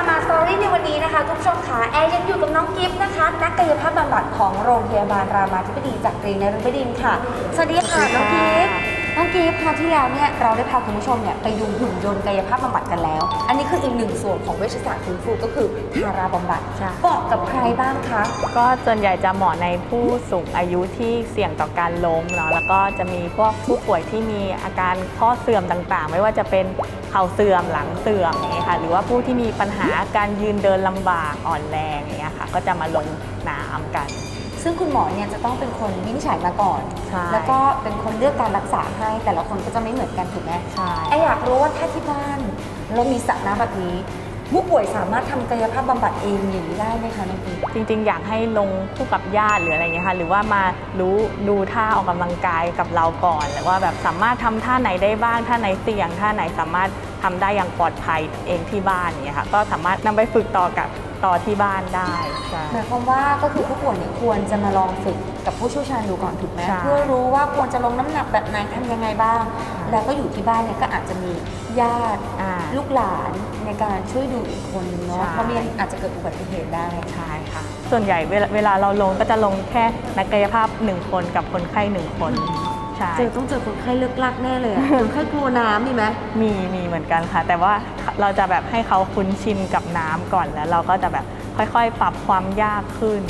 รามาสตอรี่ในวันนี้นะคะทุกผู้ชมคะแอร์ยังอยู่กับน้องกิฟต์นะคะ นักกายภาพบำบัดของโรงพยาบาลรามาธิบดีจากกรีนนฤบดินทร์ค่ะ สวัสดีค่ะน้องกิฟต์ น้องกิฟต์คราวที่แล้วเนี่ยเราได้พาคุณผู้ชมเนี่ยไปดูหุ่นยนต์กายภาพบำบัดกันแล้ว อันนี้คืออีกหนึ่งส่วนของเวชศาสตร์ฟื้นฟูก็คือทาราบำบัดใช่ เหมาะกับใครบ้างคะ ก็ส่วนใหญ่จะเหมาะในผู้สูงอายุที่เสี่ยงต่อการล้มเนาะแล้วก็จะมีพวกผู้ป่วยที่มีอาการข้อเสื่อมต่างๆ ไม่ว่าจะเป็นเข่าเสื่อมหลังเสื่อมอย่างเงี้ยค่ะ หรือว่าผู้ที่มีปัญหาการยืนเดินลำบากอ่อนแรงอย่างเงี้ยค่ะ ก็จะมาลงน้ำกัน ซึ่งคุณหมอเนี่ยจะต้องเป็นคนวินิจฉัยมาก่อน ใช่แล้วก็เป็นคนเลือกการรักษาให้แต่ละคนก็จะไม่เหมือนกันถูกไหมใช่ ไออยากรู้ว่าถ้าที่บ้านเรามีสระน้ำแบบนี้ผู้ป่วยสามารถทำกายภาพบำบัดเองอย่างนี้ได้ไหมคะน้องพีจริงๆ อยากให้ลงคู่กับญาติหรืออะไรเงี้ยค่ะ หรือว่ามารู้ดูท่าออกกำลังกายกับเราก่อนหรือว่าแบบสามารถทำท่าไหนได้บ้างท่าไหนเสี่ยงท่าไหนสามารถทำได้อย่างปลอดภัยเองที่บ้านอย่างเงี้ยค่ะ ก็สามารถนำไปฝึกต่อกับ ต่อที่บ้านได้ใช่ หมายความว่าก็คือผู้ป่วยเนี่ยควรจะมาลองฝึกกับผู้เชี่ยวชาญดูก่อนถูกไหมใช่เพื่อรู้ว่าควรจะลงน้ำหนักแบบไหนทำยังไงบ้างแล้วก็อยู่ที่บ้านเนี่ยก็อาจจะมีญาติ อ่า ลูกหลานในการช่วยดูอีกคนนึงเนาะใช่ เพราะไม่งั้นอาจจะเกิดอุบัติเหตุได้ ใช่ค่ะ ส่วนใหญ่เวลาเวลาเราลงก็จะลงแค่นักกายภาพหนึ่งคนกับคนไข้หนึ่งคน ใช่ เจอต้องเจอคนไข้เลือกลักแน่เลยอะ คนไข้กลัวน้ำมีไหม มีมีเหมือนกันค่ะ แต่ว่าเราจะแบบให้เขาคุ้นชินกับน้ำก่อนแล้วเราก็จะแบบค่อยๆ ปรับความยากขึ้น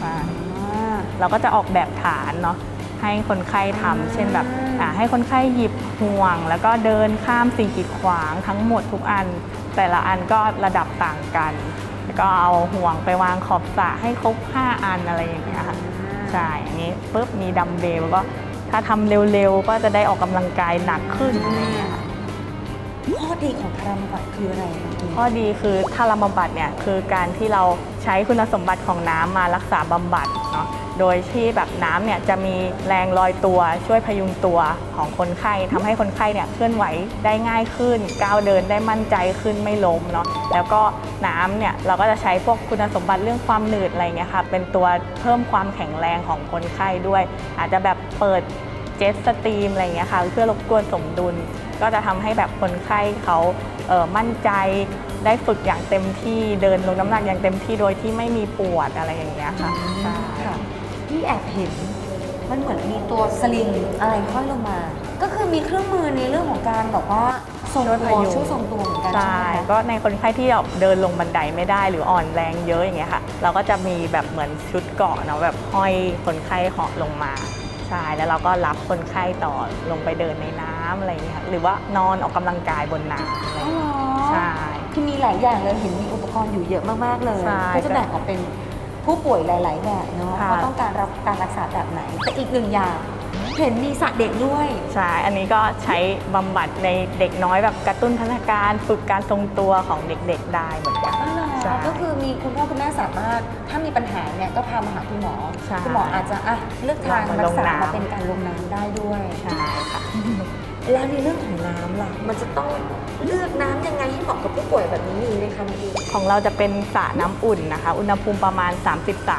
ใช่เราก็จะออกแบบฐานเนาะให้คนไข้ทำเช่นแบบอ่าให้คนไข้หยิบห่วง แล้วก็เดินข้ามสิ่งกีดขวางทั้งหมดทุกอัน แต่ละอันก็ระดับต่างกัน แล้วก็เอาห่วงไปวางขอบสระให้ครบ 5 อันอะไรอย่างเงี้ยค่ะ ใช่ อันนี้ปุ๊บมีดัมเบลก็ ถ้าทำเร็วๆ ก็จะได้ออกกำลังกายหนักขึ้นค่ะ ข้อดีของทาราบำบัดคืออะไรน้องพีข้อดีคือถ้าเราบำบัดเนี่ยคือการที่เราใช้คุณสมบัติของน้ำมารักษาบำบัดเนาะโดยที่แบบน้ำเนี่ยจะมีแรงลอยตัวช่วยพยุงตัวของคนไข้ทำให้คนไข้เนี่ยเคลื่อนไหวได้ง่ายขึ้น ก้าวเดินได้มั่นใจขึ้นไม่ล้มเนาะแล้วก็น้ำเนี่ยเราก็จะใช้พวกคุณสมบัติเรื่องความหนืดอะไรเงี้ยค่ะเป็นตัวเพิ่มความแข็งแรงของคนไข้ด้วย อาจจะแบบเปิดเจ็ตสตรีมอะไรเงี้ยค่ะเพื่อรบกวนสมดุล ก็จะทำให้แบบคนไข้เขาเอ่อมั่นใจได้ฝึกอย่างเต็มที่เดินลงน้ำหนักอย่างเต็มที่โดยที่ไม่มีปวดอะไรอย่างเงี้ยค่ะใช่ค่ะที่แอบเห็นมันเหมือนมีตัวสลิงอะไรห้อยลงมา ก็คือมีเครื่องมือในเรื่องของการแบบว่าทรงตัวช่วยทรงตัวเหมือนกันใช่ใช่ไหมคะก็ในคนไข้ที่แบบเดินลงบันไดไม่ได้หรืออ่อนแรงเยอะอย่างเงี้ยค่ะ เราก็จะมีแบบเหมือนชุดเกราะเนาะแบบห้อยคนไข้เหาะลงมา ใช่แล้วเราก็รับคนไข้ต่อลงไปเดินในน้ำอะไรอย่างเงี้ยค่ะหรือว่านอนออกกำลังกายบนน้ำอะไรอย่างอ๋อเงี้ยเหรอใช่ คือมีหลายอย่างเลยเห็นมีอุปกรณ์อยู่เยอะมากๆเลยใช่ก็จะแบ่งออกเป็นผู้ป่วยหลาย ๆ แบบเนาะค่ะ ว่าต้องการรับการรักษาแบบไหน แต่อีกหนึ่งอย่าง เห็นมีสัตว์เด็กด้วย ใช่ อันนี้ก็ใช้บำบัดในเด็กน้อยแบบกระตุ้นพัฒนาการฝึกการทรงตัวของเด็กๆได้เหมือนกัน อ๋อเหรอใช่ก็คือมีคุณพ่อคุณแม่สามารถถ้ามีปัญหาเนี่ยก็พามาหาคุณหมอ ใช่คุณหมออาจจะอะเลือกทางลงรักษาน้ำ มาเป็นการลงน้ำได้ด้วยใช่ค่ะ แล้วในเรื่องของน้ำล่ะ มันจะต้องเลือกน้ำยังไงให้เหมาะกับผู้ป่วยแบบนี้มีไหมคะพี่ของเราจะเป็นสระน้ำอุ่นนะคะ อุณหภูมิประมาณ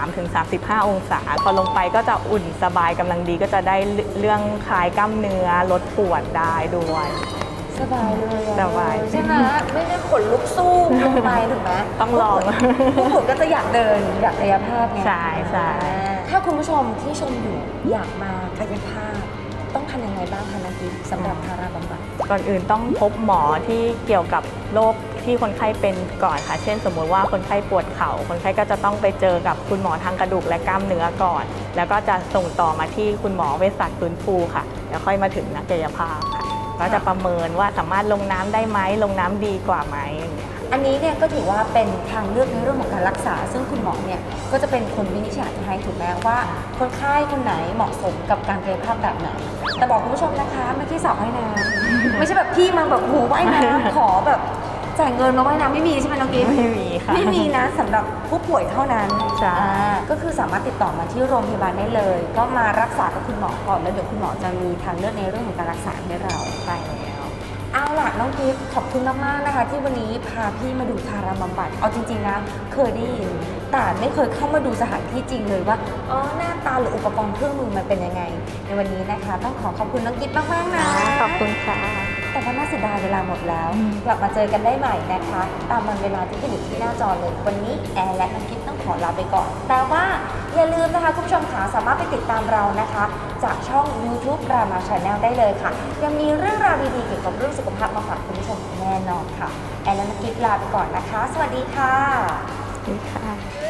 33-35 องศา พอลงไปก็จะอุ่นสบายกำลังดีก็จะได้เรื่องคลายกล้ามเนื้อลดปวดได้ด้วย สบายเลยอะสบาย ใช่ไหมไม่ได้ขนลุกสู้ลง ไปถูกไหมต้องลองผู้ป่วยก็จะอยากเดินอยากกายภาพไงใช่ใช่ถ้าคุณผู้ชมที่ชมอยู่อยากมากายภาพ ต้องทำยังไงบ้างคะนักกิฟสำหรับทาราบำบัดก่อนอื่นต้องพบหมอที่เกี่ยวกับโรคที่คนไข้เป็นก่อนค่ะ เช่น สมมุติว่าคนไข้ปวดเข่า คนไข้ก็จะต้องไปเจอกับคุณหมอทางกระดูกและกล้ามเนื้อก่อน แล้วก็จะส่งต่อมาที่คุณหมอเวชศาสตร์ฟื้นฟูค่ะ แล้วค่อยมาถึงนักกายภาพค่ะ ก็จะประเมินว่าสามารถลงน้ำได้ไหมลงน้ำดีกว่าไหม อย่างเงี้ยค่ะอันนี้เนี่ยก็ถือว่าเป็นทางเลือกในเรื่องของการรักษา ซึ่งคุณหมอเนี่ยก็จะเป็นคนวินิจฉัยให้ถูกไหมว่าคนไข้คนไหนเหมาะสมกับการกายภาพแบบไหน แต่บอกคุณผู้ชมนะคะไม่ใช่สาวว่ายน้ำไม่ใช่แบบพี่มาแบบโหว่ายน้ำขอแบบจ่ายเงินมาว่ายน้ำไม่มีใช่ไหมน้องกิฟไม่มีค่ะ ไม่มีนะสำหรับผู้ป่วยเท่านั้นใช่อ่าก็คือสามารถติดต่อมาที่โรงพยาบาลได้เลย ก็มารักษากับคุณหมอก่อนแล้วเดี๋ยวคุณหมอจะมีทางเลือกในเรื่องของการรักษาให้เราใช่แล้ว เอาล่ะน้องกิฟขอบคุณมากๆนะคะ ที่วันนี้พาพี่มาดูทาราบำบัด เอาจริงๆนะเคยได้ยินแต่ไม่เคยเข้ามาดูสถานที่จริงเลยว่าอ๋อหน้าตาหรืออุปกรณ์เครื่องมือมันเป็นยังไง ในวันนี้นะคะ ต้องขอขอบคุณน้องกิฟมากๆนะขอบคุณค่ะ แต่ว่าน่าเสียดายเวลาหมดแล้วอืมกลับมาเจอกันได้ใหม่นะคะ ตามวันเวลาที่ขึ้นอยู่ที่หน้าจอเลย วันนี้แอร์และน้ำกิ๊บต้องขอลาไปก่อน แต่ว่าอย่าลืมนะคะคุณผู้ชมขาสามารถไปติดตามเรานะคะ จากช่อง YouTube รามาชาแนลได้เลยค่ะ ยังมีเรื่องราวดีๆเกี่ยวกับเรื่องสุขภาพมาฝากคุณผู้ชมแน่นอนค่ะ แอร์และน้ำกิ๊บลาไปก่อนนะคะ สวัสดีค่ะนี่ค่ะ